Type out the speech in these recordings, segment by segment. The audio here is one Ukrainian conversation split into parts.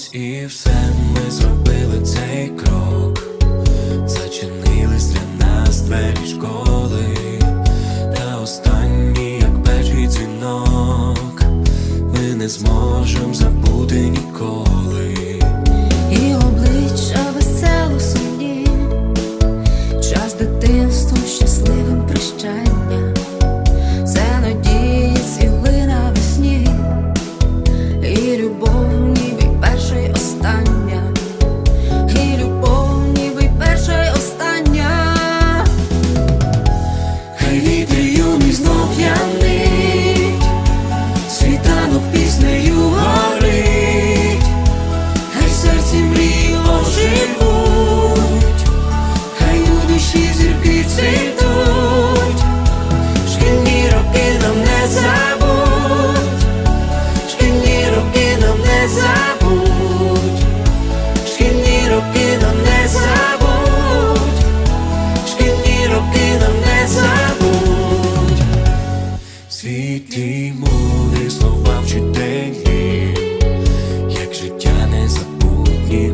чогось, і все ми зробили цей крок. Зачинились для нас двері школи, та останні, як перший дзвінок, ми не зможемо забути нікого. світлі мови, слова вчителі, як життя незабутні.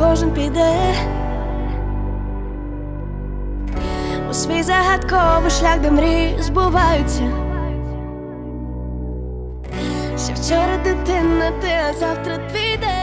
кожен піде у свій загадковий шлях, де мрії збуваються. Ще вчора дитина, ти, а завтра твій день